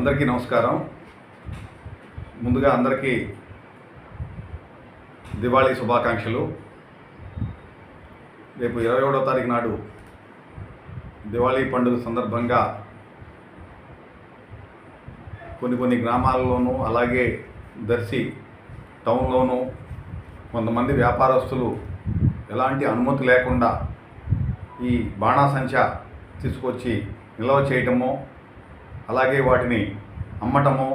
అందరికీ నమస్కారం. ముందుగా అందరికీ దివాళీ శుభాకాంక్షలు. రేపు ఇరవై ఏడవ తారీఖు నాడు దివాళీ పండుగ సందర్భంగా కొన్ని కొన్ని గ్రామాల్లోనూ అలాగే దర్శి టౌన్లోనూ కొంతమంది వ్యాపారస్తులు ఎలాంటి అనుమతి లేకుండా ఈ బాణాసంచా తీసుకొచ్చి నిల్వ చేయటము అలాగే వాటిని అమ్మటము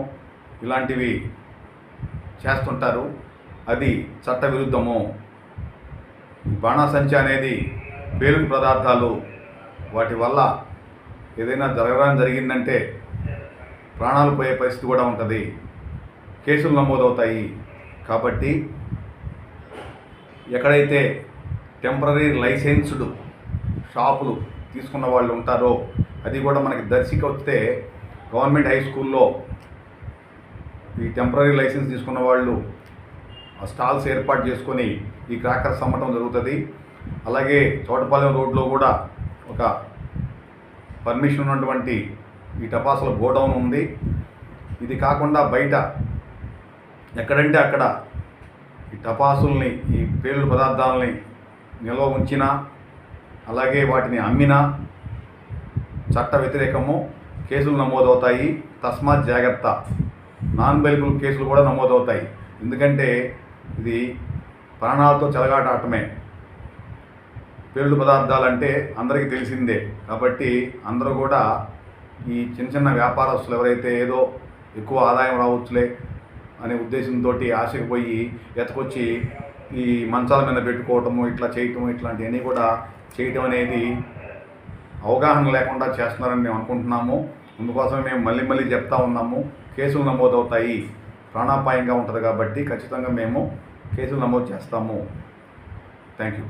ఇలాంటివి చేస్తుంటారు. అది చట్టవిరుద్ధము. బాణాసంచి అనేది పేలుడు పదార్థాలు. వాటి వల్ల ఏదైనా జరగడం జరిగిందంటే ప్రాణాలు పోయే పరిస్థితి కూడా ఉంటుంది. కేసులు నమోదవుతాయి. కాబట్టి ఎక్కడైతే టెంపరీ లైసెన్స్డ్ షాపులు తీసుకున్న వాళ్ళు ఉంటారో అది కూడా మనకి దర్శికి వస్తే గవర్నమెంట్ హై స్కూల్లో ఈ టెంపరీ లైసెన్స్ తీసుకున్న వాళ్ళు ఆ స్టాల్స్ ఏర్పాటు చేసుకొని ఈ క్రాకర్స్ అమ్మటం జరుగుతుంది. అలాగే చోటపాలెం రోడ్లో కూడా ఒక పర్మిషన్ ఉన్నటువంటి ఈ టపాసుల గోడౌన్ ఉంది. ఇది కాకుండా బయట ఎక్కడంటే అక్కడ ఈ టపాసుల్ని ఈ పేలుడు పదార్థాలని నిల్వ ఉంచినా అలాగే వాటిని అమ్మినా చట్ట వ్యతిరేకము. కేసులు నమోదవుతాయి. తస్మాత్ జాగ్రత్త. నాన్ బెలిబుల్ కేసులు కూడా నమోదవుతాయి. ఎందుకంటే ఇది ప్రాణాలతో చెలగాట ఆటమే పేలుడు పదార్థాలంటే అందరికీ తెలిసిందే. కాబట్టి అందరూ కూడా ఈ చిన్న చిన్న వ్యాపారస్తులు ఎవరైతే ఏదో ఎక్కువ ఆదాయం రావచ్చులే అనే ఉద్దేశంతో ఆశకు పోయి ఎతకొచ్చి ఈ మంచాల మీద పెట్టుకోవటము ఇట్లా చేయటము ఇట్లాంటివన్నీ కూడా చేయటం అనేది అవగాహన లేకుండా చేస్తున్నారని మేము అనుకుంటున్నాము. అందుకోసం మేము మళ్ళీ మళ్ళీ చెప్తా ఉన్నాము. కేసులు నమోదవుతాయి. ప్రాణాపాయంగా ఉంటుంది కాబట్టి ఖచ్చితంగా మేము కేసులు నమోదు చేస్తాము. Thank you